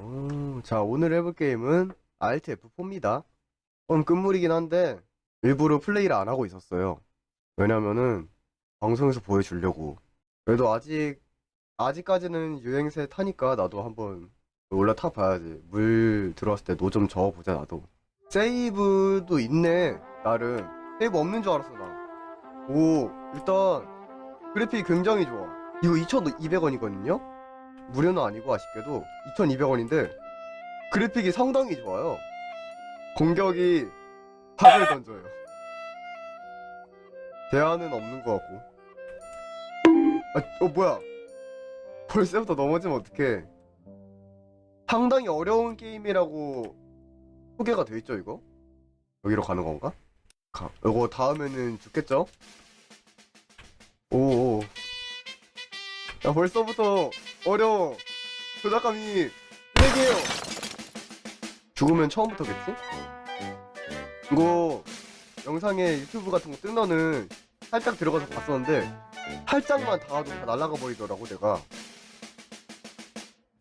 어, 자, 오늘 해볼 게임은 Alt F4입니다. 좀 끝물이긴 한데, 일부러 플레이를 안 하고 있었어요. 왜냐면은, 방송에서 보여주려고. 그래도 아직, 아직까지는 유행세 타니까 나도 한번 올라타 봐야지. 물 들어왔을 때 노 좀 저어보자, 나도. 세이브도 있네, 나름. 세이브 없는 줄 알았어, 나. 오, 일단, 그래픽이 굉장히 좋아. 이거 2,200원이거든요? 무료는 아니고 아쉽게도 2,200원인데 그래픽이 상당히 좋아요. 공격이 박을 던져요. 대안은 없는 것 같고. 아, 어 뭐야? 벌써부터 넘어지면 어떡해? 상당히 어려운 게임이라고 소개가 돼 있죠 이거? 여기로 가는 건가? 가. 이거 닿으면은 죽겠죠? 오. 야 벌써부터 어려워. 조작감이 세게요. 죽으면 처음부터겠지? 이거 영상에 유튜브 같은 거 뜨면은 살짝 들어가서 봤었는데 살짝만 닿아도 다 날아가 버리더라고 내가.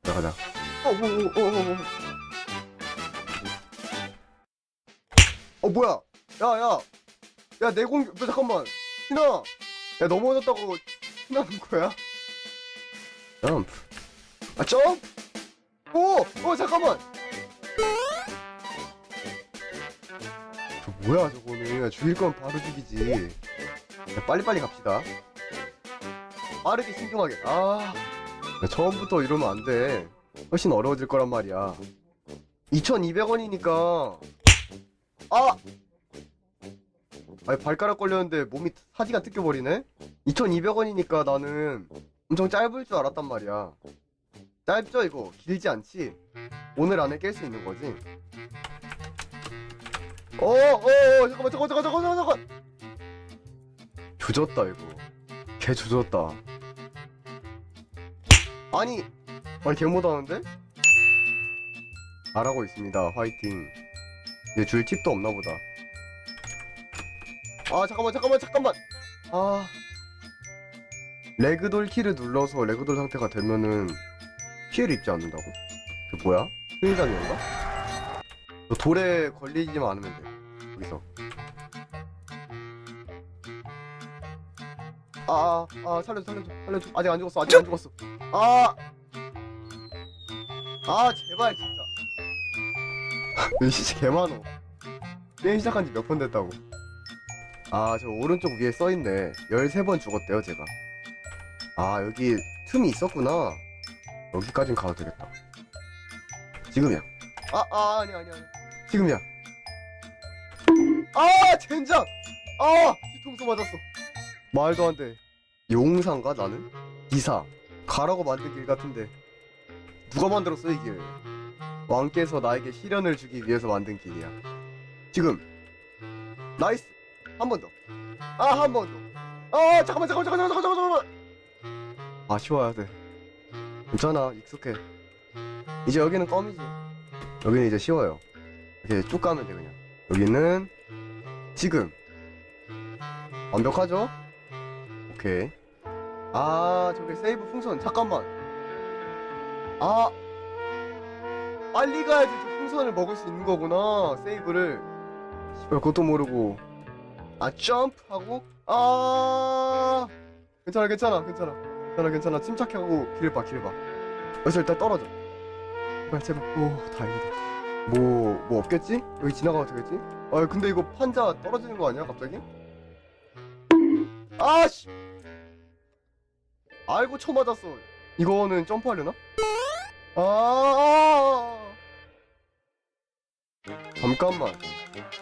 자 가자. 어, 어, 어, 어, 어, 어. 어 뭐야? 야, 야, 야, 내 공격, 너 잠깐만, 희나, 야 넘어졌다고 희나는 거야? 점프. 아, 점프? 오! 어, 잠깐만! 저 뭐야, 저거는. 야, 죽일 건 바로 죽이지. 야, 빨리빨리 갑시다. 빠르게 신중하게. 아, 야, 처음부터 이러면 안 돼. 훨씬 어려워질 거란 말이야. 2,200원이니까. 아! 아니, 발가락 걸렸는데 몸이 사지가 뜯겨버리네? 2,200원이니까 나는 엄청 짧을 줄 알았단 말이야. 짧죠, 이거? 길지 않지? 오늘 안에 깰 수 있는 거지? 어, 어, 어, 잠깐만, 잠깐만, 잠깐만, 잠깐만, 잠깐만! 조졌다, 이거. 개 조졌다. 아니, 아니, 개 못하는데? 잘하고 있습니다, 화이팅. 얘줄 팁도 없나 보다. 아, 잠깐만, 잠깐만, 잠깐만! 아. 레그돌 키를 눌러서 레그돌 상태가 되면은 피해를 입지 않는다고? 그 뭐야? 승리장인가? 너 돌에 걸리지만 않으면 돼. 여기서. 아, 아, 아, 살려줘, 살려줘, 살려줘. 아직 안 죽었어, 아직 안 죽었어. 아! 아, 제발, 진짜. 여기 진짜 개 많어. 게임 시작한 지 몇 번 됐다고. 아, 저 오른쪽 위에 써있네. 13번 죽었대요, 제가. 아, 여기 틈이 있었구나. 여기까진 가도 되겠다. 지금이야. 아, 아, 아니야, 아니야, 아니야. 지금이야. 아, 젠장! 아, 뒤통수 맞았어. 말도 안 돼. 용사인가, 나는? 기사. 가라고 만든 길 같은데. 누가 만들었어, 이 길? 왕께서 나에게 시련을 주기 위해서 만든 길이야. 지금. 나이스. 한 번 더. 아, 한 번 더. 아, 잠깐만, 잠깐만, 잠깐만, 잠깐만, 잠깐만. 아쉬워야 돼. 괜찮아, 익숙해. 이제 여기는 껌이지. 여기는 이제 쉬워요. 이렇게 쭉 가면 돼, 그냥. 여기는 지금. 완벽하죠? 오케이. 아, 저기 세이브 풍선, 잠깐만. 아, 빨리 가야지 저 풍선을 먹을 수 있는 거구나, 세이브를. 그것도 모르고. 아, 점프하고, 아, 괜찮아, 괜찮아, 괜찮아. 괜찮아 괜찮아 침착하고 길봐길 봐. 여기서 일단 떨어져. 제발 제발. 오 다행이다. 뭐 뭐 없겠지? 여기 지나가도 되겠지? 아 근데 이거 판자 떨어지는 거 아니야 갑자기? 아씨. 아이고 쳐 맞았어. 이거는 점프하려나? 아. 잠깐만.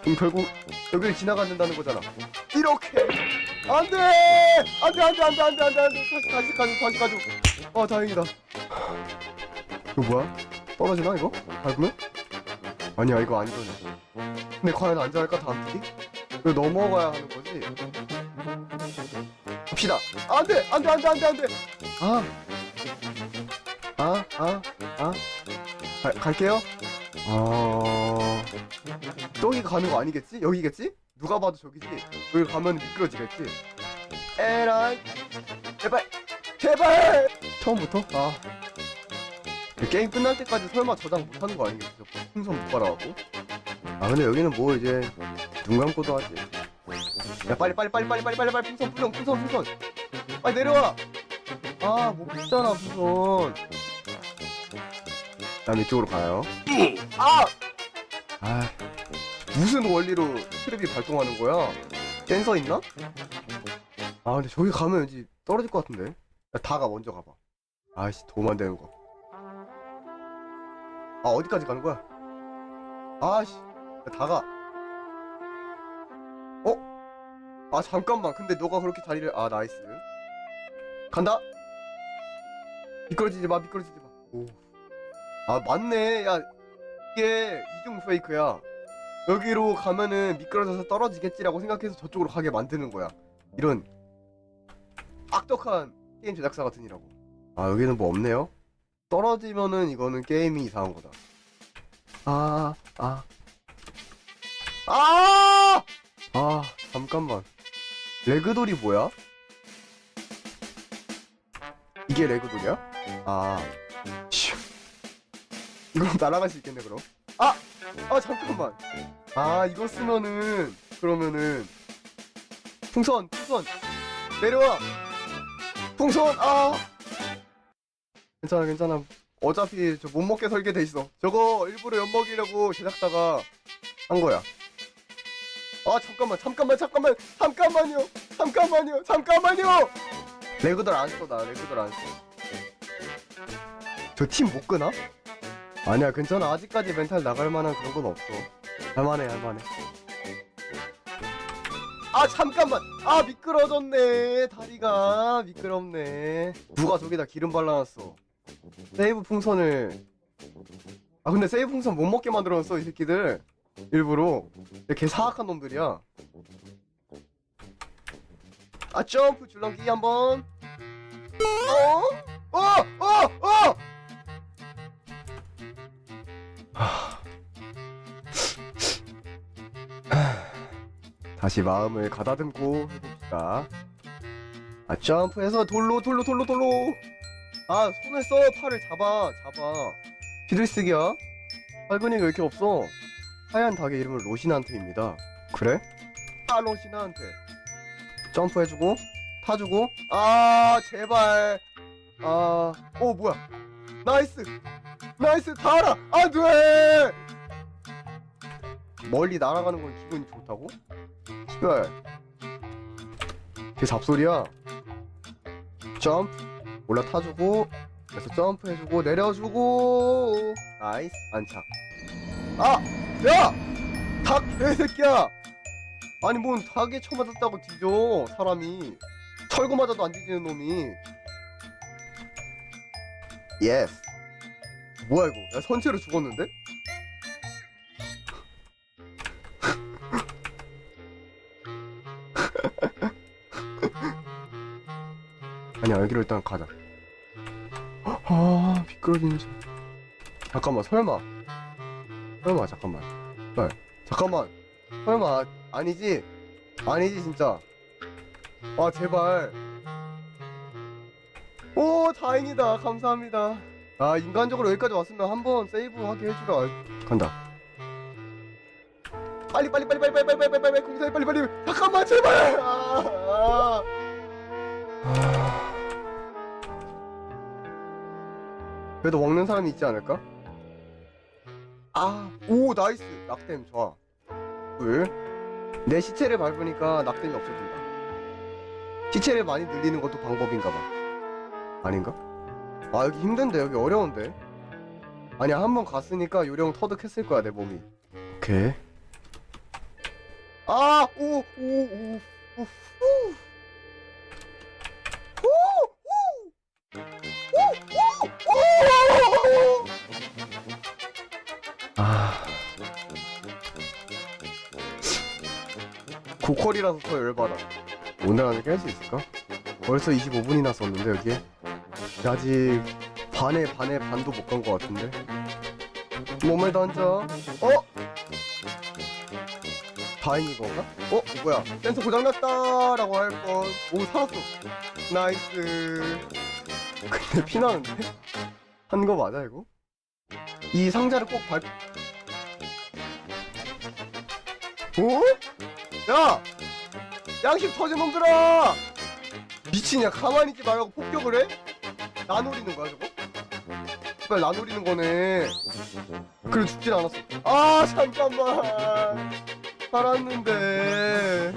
그럼 결국 여기를 지나가야 된다는 거잖아. 이렇게. 안돼! 안돼 안돼 안돼 안돼 안돼 안돼 다시 다시 가져 다시 가져. 아 다행이다. 이거 뭐야? 떨어지나 이거? 밟으면? 아니야 이거 안전해. 근데 과연 안전할까 다음 팀이? 이거 넘어가야 하는 거지. 갑시다. 안돼 안돼 안돼 안돼 안돼. 아. 아, 아, 아. 가, 갈게요. 아. 저기 가는 거 아니겠지? 여기겠지? 누가 봐도 저기지? 여기 가면 미끄러지겠지? 에라이. 제발! 제발! 처음부터? 아. 게임 끝날 때까지 설마 저장 못하는 거 아니겠어? 풍선 못 깔아갖고. 아 근데 여기는 뭐 이제 눈 감고도 하지. 야 빨리 빨리 빨리 빨리 빨리 빨리 빨리 풍선 풍선 풍선 풍선. 빨리 내려와. 아못 붙잖아 풍선. 다음 이쪽으로 가요. 아! 아 무슨 원리로 트랩이 발동하는 거야? 센서 있나? 아 근데 저기 가면 왠지 떨어질 것 같은데. 야, 다가 먼저 가봐. 아이씨 도움 안 되는 거. 아 어디까지 가는 거야? 아씨 다가 어? 아 잠깐만 근데 너가 그렇게 다리를 아 나이스 간다 미끄러지지 마 미끄러지지 마오아 맞네 야 이게 이중 페이크야 여기로 가면은 미끄러져서 떨어지겠지라고 생각해서 저쪽으로 가게 만드는 거야 이런 악덕한 게임 제작사 같은 이라고 아 여기는 뭐 없네요 떨어지면은 이거는 게임이 이상한 거다. 아, 아. 아! 아, 잠깐만. 레그돌이 뭐야? 이게 레그돌이야? 아. 슈. 이거 날아갈 수 있겠네, 그럼. 아! 아, 잠깐만. 아, 이거 쓰면은, 그러면은. 풍선, 풍선. 내려와! 풍선, 아! 괜찮아 괜찮아 어차피 저 못 먹게 설계돼 있어 저거 일부러 엿먹이려고 제작사가 한 거야 아 잠깐만 잠깐만 잠깐만 잠깐만요 잠깐만요 잠깐만요 레그들 안 써 나 레그들 안써저 팀 못 끄나? 아니야 괜찮아 아직까지 멘탈 나갈 만한 그런 건 없어. 할만해 할만해. 아 잠깐만! 아 미끄러졌네 다리가. 미끄럽네. 누가 저기다 기름 발라놨어. 세이브 풍선을. 아 근데 세이브 풍선 못 먹게 만들어놨어 이 새끼들. 일부러. 개 사악한 놈들이야. 아 점프 줄넘기 한번. 어? 어? 어? 어? 다시 마음을 가다듬고 해봅시다. 아 점프해서 돌로 돌로 돌로 돌로. 아 손을 써. 팔을 잡아 잡아. 비둘쓰기야? 활근이가 왜 이렇게 없어? 하얀 닭의 이름은 로시난테입니다. 그래? 아 로시난테. 점프해주고 타주고. 아 제발. 아오 뭐야? 나이스! 나이스! 달아! 안돼! 멀리 날아가는 건 기분이 좋다고? 시발 그게 잡소리야. 점프. 올라타주고 그래서 점프해주고 내려주고. 나이스. 안착 아! 야! 닭 개새끼야! 아니 뭔 닭에 쳐맞았다고 뒤져 사람이. 철거 맞아도 안 뒤지는 놈이. 예스 뭐야 이거? 야 선체로 죽었는데? 아니야 여기로 일단 가자 아 미끄러지는 소 잠깐만 설마 설마 잠깐만 말 잠깐만 설마 아니지 아니지 진짜 아 제발 오 다행이다 감사합니다 아 인간적으로 여기까지 왔으면 한 번 세이브 하게 해주라 간다 빨리 빨리 빨리 빨리 빨리 빨리 빨리 빨리 공사해 빨리 빨리 잠깐만 제발 아, 아. 아. 그래도 먹는 사람이 있지 않을까? 아, 오, 나이스. 낙댐 좋아. 둘. 내 시체를 밟으니까 낙댐이 없어진다. 시체를 많이 늘리는 것도 방법인가 봐. 아닌가? 아, 여기 힘든데, 여기 어려운데. 아니야, 한 번 갔으니까 요령 터득했을 거야, 내 몸이. 오케이. 아, 오, 오, 오, 오, 후. 고퀄이라서 더 열받아 오늘 안에 깰 수 있을까? 벌써 25분이나 썼는데 여기에 아직 반에 반에 반도 못 간 것 같은데 몸을 던져 어? 다행히 이건가? 어? 뭐야 센서 고장났다 라고 할뻔 오 살았어 나이스 근데 피나는데? 한 거 맞아 이거? 이 상자를 꼭 밟... 어? 야! 양심 터진 놈들아! 미치냐 가만히 있지 말라고 폭격을 해? 나 노리는 거야 저거? 빨리 나 노리는 거네 그래 죽진 않았어 아 잠깐만 살았는데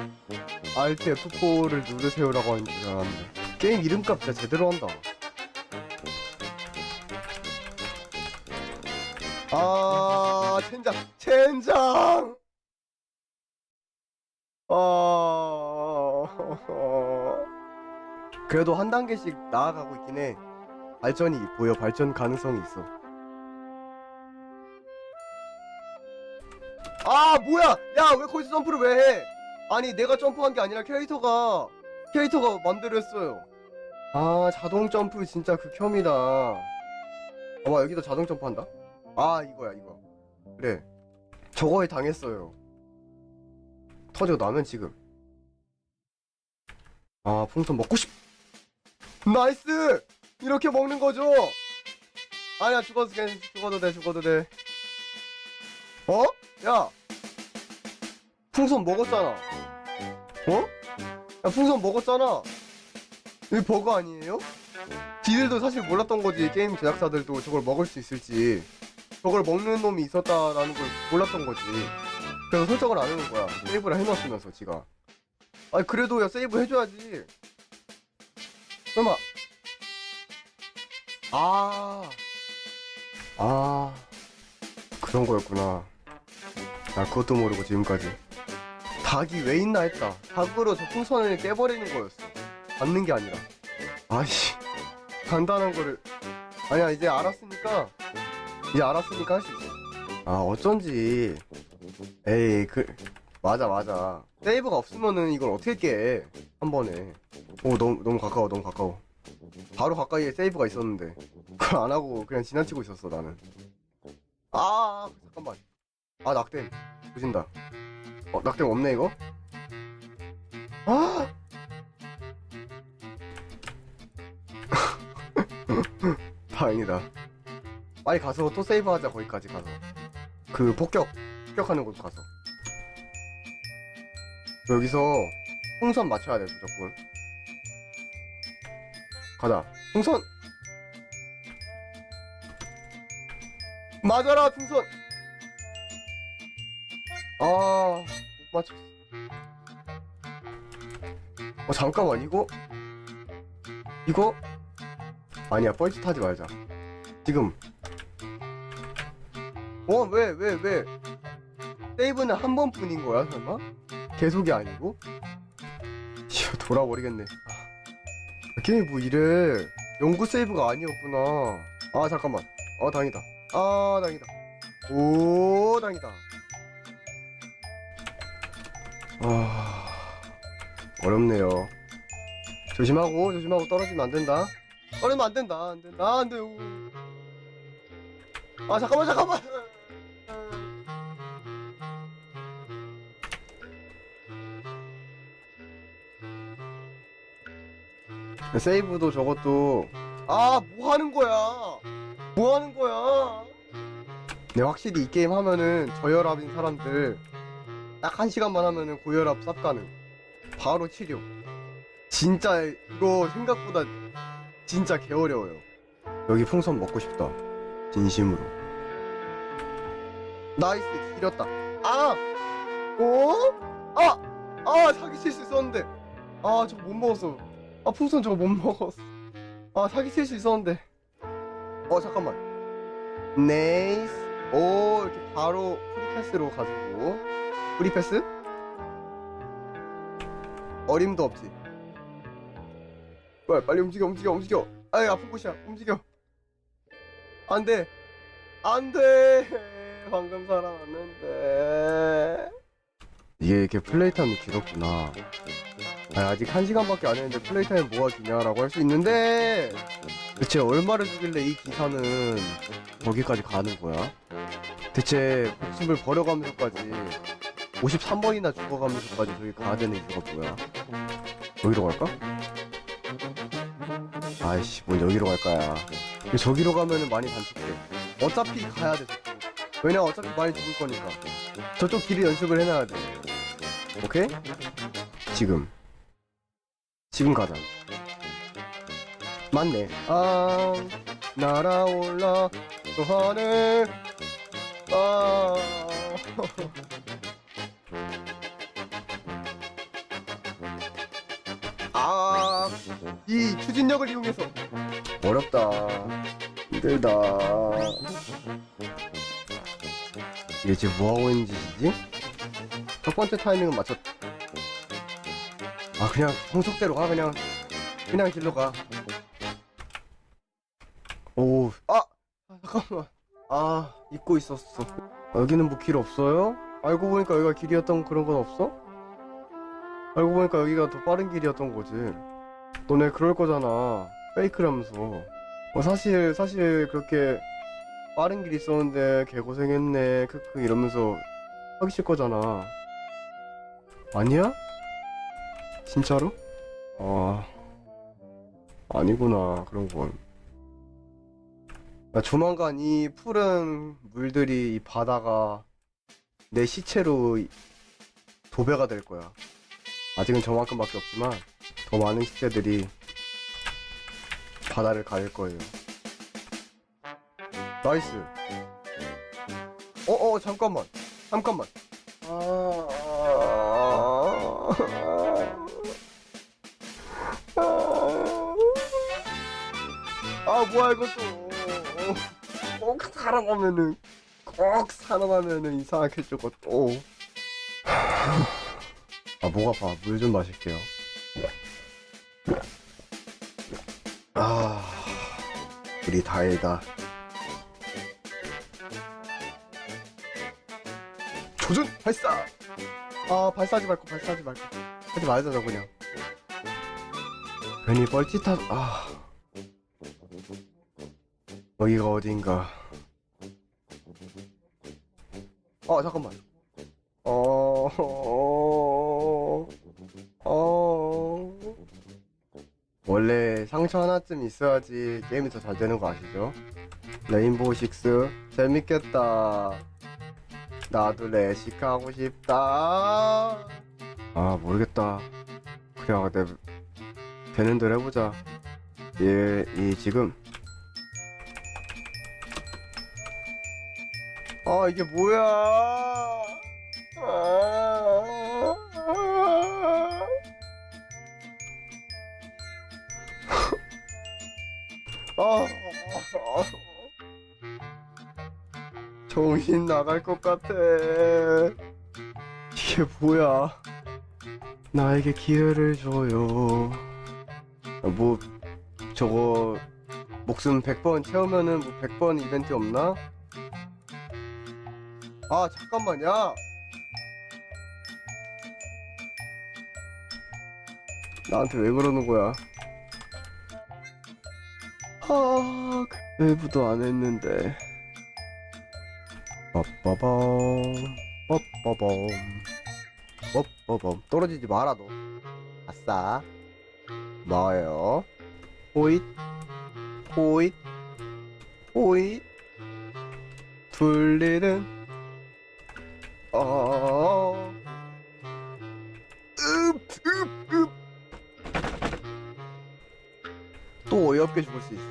Alt F4를 누르세요라고 하는 줄 알았는데 게임 이름값 진짜 제대로 한다 아 젠장 젠장 아. 그래도 한 단계씩 나아가고 있긴 해. 발전이 보여. 발전 가능성이 있어. 아 뭐야! 야 왜 거기서 점프를 왜 해? 아니 내가 점프한 게 아니라 캐릭터가 캐릭터가 만들었어요. 아 자동 점프 진짜 극혐이다. 어마 여기도 자동 점프한다? 아 이거야 이거. 그래. 저거에 당했어요 터지고 나면 지금. 아 풍선 먹고 싶. 나이스! 이렇게 먹는 거죠? 아니야 죽어도 돼 죽어도 돼 죽어도 돼. 어? 야! 풍선 먹었잖아. 어? 야 풍선 먹었잖아. 이거 버그 아니에요? 지들도 사실 몰랐던 거지 게임 제작사들도 저걸 먹을 수 있을지. 저걸 먹는 놈이 있었다라는 걸 몰랐던 거지 그래서 설정을 안 해놓은 거야 세이브를 해놨으면서 지가 아니 그래도 야 세이브 해줘야지 설마 아, 아, 그런 거였구나. 나 그것도 모르고 지금까지. 닭이 왜 있나 했다. 닭으로 저 풍선을 깨버리는 거였어. 받는 게 아니라. 아이씨, 간단한 거를. 아니야, 이제 알았으니까, 이제 알았으니까 할 수 있어. 아, 어쩐지. 에이, 그, 맞아, 맞아. 세이브가 없으면은 이걸 어떻게 깨. 한 번에. 오, 너무, 너무 가까워, 너무 가까워. 바로 가까이에 세이브가 있었는데. 그걸 안 하고 그냥 지나치고 있었어 나는. 아 잠깐만. 아 낙댐 보신다. 어 낙댐 없네 이거? 아! 다행이다. 빨리 가서 또 세이브 하자 거기까지 가서. 그 폭격 폭격하는 곳 가서 여기서 풍선 맞춰야 돼 무조건 가자. 풍선. 맞아라 풍선. 아, 못 맞췄어. 어 잠깐만 이거 이거 아니야 뻘짓하지 말자. 지금 어 왜 왜 왜, 세이브는 한 번뿐인 거야 설마? 계속이 아니고? 씨 돌아버리겠네. 아. 게임이 뭐 이래. 영구 세이브가 아니었구나. 아 잠깐만. 어 다행이다. 아 다행이다. 오 다행이다. 아 어렵네요. 조심하고 조심하고 떨어지면 안 된다. 떨어지면 안 된다. 안 된다. 안 돼요. 아 잠깐만 잠깐만 세이브도 저것도. 아 뭐 하는 거야? 뭐 하는 거야? 네 확실히 이 게임 하면은 저혈압인 사람들 딱 한 시간만 하면은 고혈압 쌉 가능. 바로 치료. 진짜 이거 생각보다 진짜 개어려워요. 여기 풍선 먹고 싶다. 진심으로. 나이스 지렸다. 아! 어? 아! 아 사기칠 수 있었는데. 아 저 못 먹었어 아 풍선 저거 못 먹었어. 아 사기 칠 수 있었는데. 어 잠깐만. 네이스. 오 이렇게 바로 프리패스로 가지고. 프리패스? 어림도 없지. 빨리 빨리 움직여 움직여 움직여. 아이 아픈 곳이야. 움직여. 안돼. 안돼. 방금 살아왔는데 이게 이렇게 플레이 타임이 길었구나 아, 아직 한 시간밖에 안 했는데 플레이 타임 뭐가 기냐라고 할 수 있는데 대체 얼마를 주길래 이 기사는 거기까지 가는 거야? 대체 목숨을 버려가면서까지 53번이나 죽어가면서까지 저기 가야 되는 이유가 뭐야? 여기로 갈까? 아이씨, 뭔 여기로 갈 거야. 저기로 가면은 많이 단축돼. 어차피 가야 돼 왜냐 어차피 많이 죽을 거니까 저쪽 길을 연습을 해놔야 돼 오케이? 지금 지금 가자 맞네 아 날아올라 저 하늘 아 아, 이 추진력을 이용해서 어렵다. 힘들다. 이게 지금 뭐 하고 있는 짓이지? 첫 번째 타이밍은 맞췄. 아 그냥 공속대로 가 그냥 그냥 길로 가. 오, 아 잠깐만. 아 잊고 있었어. 여기는 뭐 길 없어요? 알고 보니까 여기가 길이었던 그런 건 없어? 알고 보니까 여기가 더 빠른 길이었던 거지. 너네 그럴 거잖아. 페이크라면서. 어, 사실, 사실 그렇게 빠른 길 있었는데 개고생했네. 크크 이러면서 하기 싫 거잖아. 아니야? 진짜로? 아, 아니구나. 그런 건. 야, 조만간 이 푸른 물들이 이 바다가 내 시체로 이- 도배가 될 거야. 아직은 저만큼밖에 없지만 더 많은 시체들이 바다를 가릴 거예요. 나이스. 어, 어, 잠깐만. 잠깐만. 아, 아, 뭐야, 이것도. 꼭 살아나면은, 꼭 살아나면은 이상하게 저거 또. 아, 목 아파. 물 좀 마실게요. 아, 우리 다행이다. 조준 발사! 아, 발사하지 말고, 발사하지 말고. 하지 말자, 저 그냥. 괜히 뻘짓하, 아. 여기가 어딘가. 아, 잠깐만. 어, 어, 어. 원래 상처 하나쯤 있어야지 게임이 더 잘 되는 거 아시죠? 레인보우 식스 재밌겠다. 나도 레식 하고 싶다. 아 모르겠다. 그냥 내 되는 대로 해보자. 예, 이 지금 아 이게 뭐야? 아, 아, 정신 나갈 것 같아. 이게 뭐야? 나에게 기회를 줘요. 아, 뭐 저거 목숨 100번 채우면은 뭐 100번 이벤트 없나? 아 잠깐만 야 나한테 왜 그러는 거야 아 외부도 안 했는데 빠빠밤. 빠빠밤. 빠빠밤. 떨어지지 마라 너. 아싸. 뭐예요? 호잇. 호잇. 호잇. 둘리는. 어. 읍, 읍, 읍. 또 어이없게 죽을 수 있어.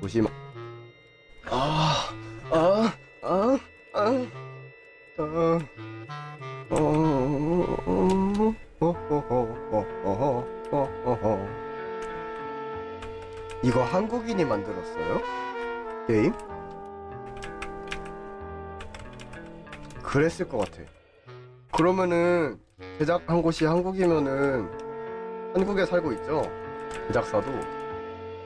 조심. 아, 아, 아, 한국인이 만들었어요? 게임? 그랬을 것 같아. 그러면은 제작한 곳이 한국이면은 한국에 살고 있죠. 제작사도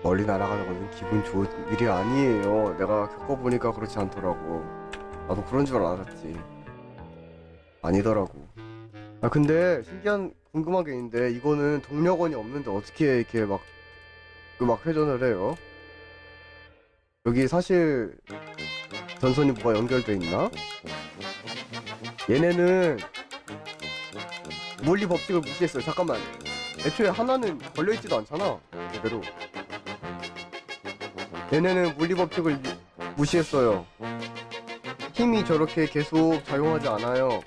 멀리 날아가는 거는 기분 좋은 일이 아니에요. 내가 겪어보니까 그렇지 않더라고. 나도 그런 줄 알았지. 아니더라고. 아 근데 신기한 궁금한 게 있는데 이거는 동력원이 없는데 어떻게 이렇게 막 음악 회전을 해요? 여기 사실 전선이 뭐가 연결돼 있나? 얘네는 물리 법칙을 무시했어요. 잠깐만. 애초에 하나는 걸려있지도 않잖아. 제대로. 얘네는 물리 법칙을 유- 무시했어요. 힘이 저렇게 계속 작용하지 않아요.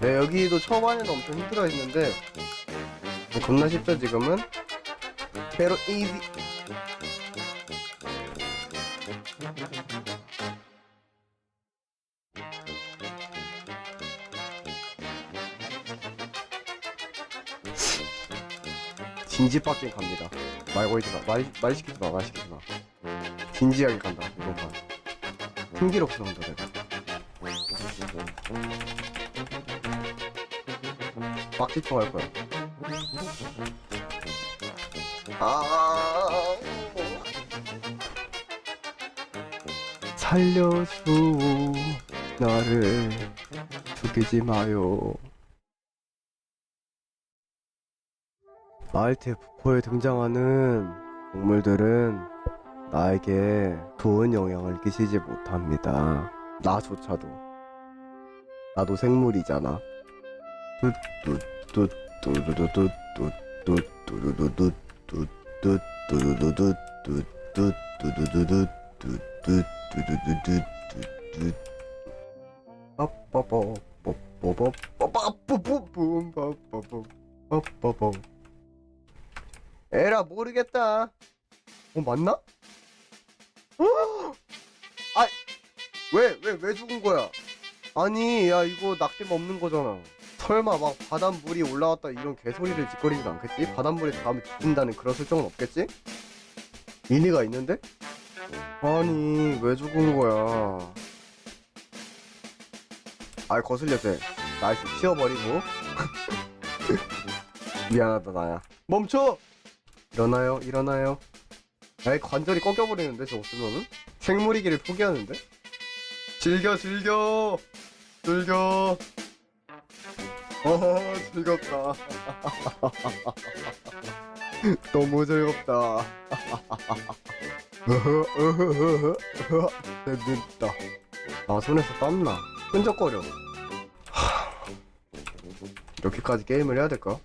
네, 여기도 초반에는 엄청 힘들어 했는데, 겁나 쉽죠, 지금은? pero easy. 진지 밖에 갑니다. 말 걸지 마. 말, 말 시키지 마. 말 시키지 마. 진지하게 간다. 이번 판. 흥기롭게 간다. 내가. 빡지통 할 거야. 아. 살려줘. 나를 죽이지 마요. 마을테 부포에 등장하는 동물들은 나에게 좋은 영향을 끼치지 못합니다. 나조차도. 나도 생물이잖아. 에라 모르겠다. 어 맞나? 어! 아, 왜왜 왜 죽은 거야? 아니 야 이거 낙뎀 없는 거잖아. 설마 막 바닷물이 올라왔다 이런 개소리를 짓거리진 않겠지? 바닷물에 닿으면 죽는다는 그런 설정은 없겠지? 일리가 있는데? 아니 왜 죽은 거야? 아이 거슬렸대. 나이스 치워버리고. 미안하다 나야. 멈춰! 일어나요 일어나요. 아이 관절이 꺾여버리는데 저 없으면은? 생물이기를 포기하는데? 즐겨 즐겨 즐겨 어 즐겁다 너무 즐겁다 됐다 아 손에서 땀나. 끈적거려. 하, 이렇게까지 게임을 해야 될까?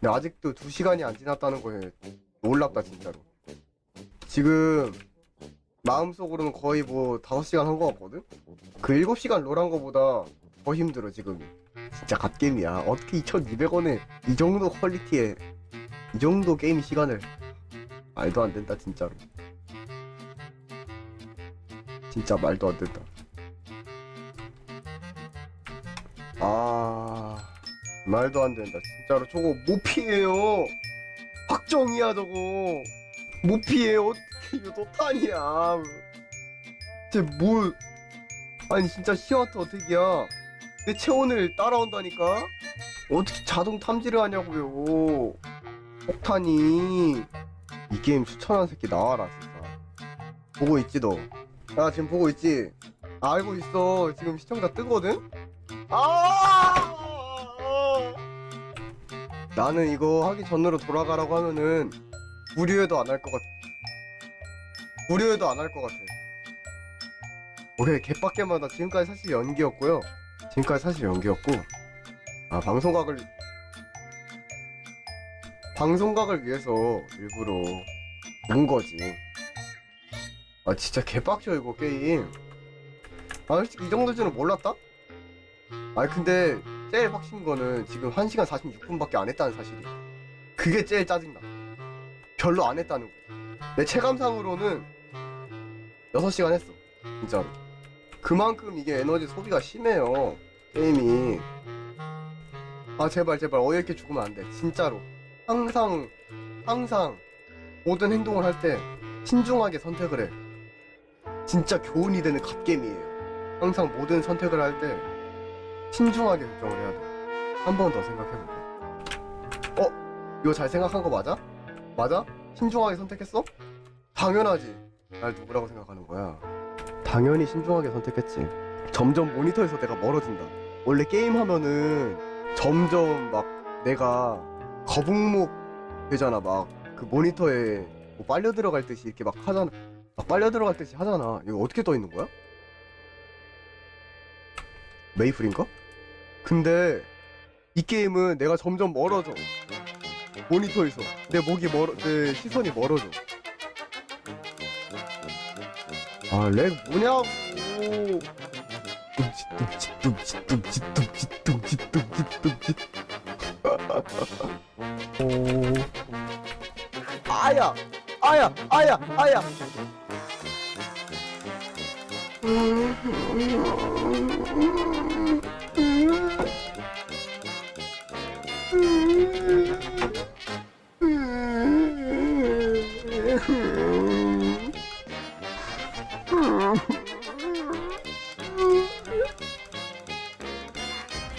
근데 아직도 2시간이 안 지났다는 거에 놀랍다 진짜로. 지금 마음속으로는 거의 뭐 5시간 한 거 같거든? 그 7시간 롤한 거보다 더 힘들어 지금 진짜 갓게임이야. 어떻게 2200원에 이 정도 퀄리티에 이 정도 게임 시간을 말도 안 된다 진짜로. 진짜 말도 안 된다. 아 말도 안 된다. 진짜로 저거 못 피해요? 확정이야 저거. 못 피해 어떻게 이거 도탄이야? 쟤뭘? 아니 진짜 시와트 어택이야. 내 체온을 따라온다니까? 어떻게 자동 탐지를 하냐고요. 폭탄이 이 게임 추천한 새끼 나와라 진짜. 보고 있지 너나 지금 보고 있지? 알고 있어. 지금 시청자 뜨거든? 아! 나는 이거 하기 전으로 돌아가라고 하면은 무료에도 안 할 것 같아 무료에도 안 할 것 같아. 오케이 개빡게마다 지금까지 사실 연기였고요. 지금까지 사실 연기였고 아 방송각을 방송각을 위해서 일부러 온 거지. 아 진짜 개빡쳐 이거 게임. 아 솔직히 이 정도 줄은 몰랐다? 아 근데 제일 빡친 거는 지금 1시간 46분밖에 안 했다는 사실이. 그게 제일 짜증나. 별로 안 했다는 거 내 체감상으로는 6시간 했어 진짜로. 그만큼 이게 에너지 소비가 심해요 게임이. 아 제발 제발. 어이없게 죽으면 안 돼 진짜로 항상 항상 모든 행동을 할 때 신중하게 선택을 해 진짜 교훈이 되는 갓게임이에요 항상 모든 선택을 할 때 신중하게 결정을 해야 돼 한 번 더 생각해보고 어? 이거 잘 생각한 거 맞아? 맞아? 신중하게 선택했어? 당연하지 날 누구라고 생각하는 거야 당연히 신중하게 선택했지. 점점 모니터에서 내가 멀어진다. 원래 게임 하면은 점점 막 내가 거북목 되잖아. 막 그 모니터에 뭐 빨려 들어갈 듯이 이렇게 막 하잖아. 막 빨려 들어갈 듯이 하잖아. 이거 어떻게 떠 있는 거야? 메이플인가? 근데 이 게임은 내가 점점 멀어져. 모니터에서 내 목이 멀어, 내 시선이 멀어져. 아, 렉 뭐냐고. 뚱짓, 아야! 아야! 아야! 아야!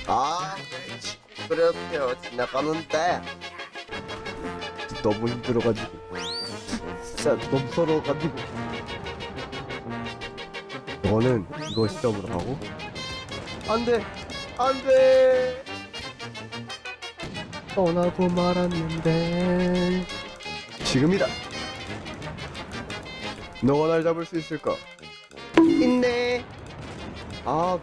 아, 그랬어요. 지나가는데. 너무 힘들어가지고. 진짜 너무 서러워가지고. 너는 이거 시점으로 하고. 안 돼! 안 돼! 떠나고 말았는데. 지금이다! 너가 날 잡을 수 있을까? 있네! 아,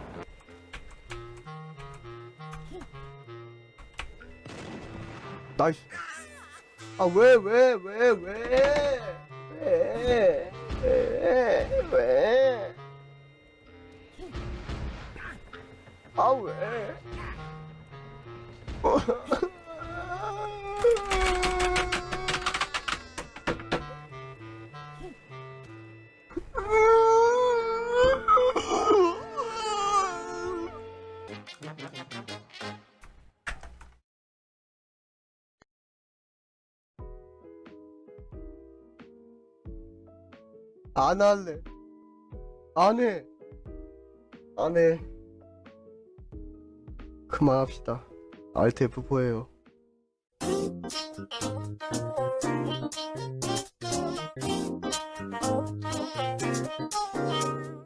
나이스. 아, 왜, 왜, 왜, 왜? 왜? 왜? 왜? 아, 왜? 안 할래. 안 해. 안 해. 그만합시다. 알트 F4예요.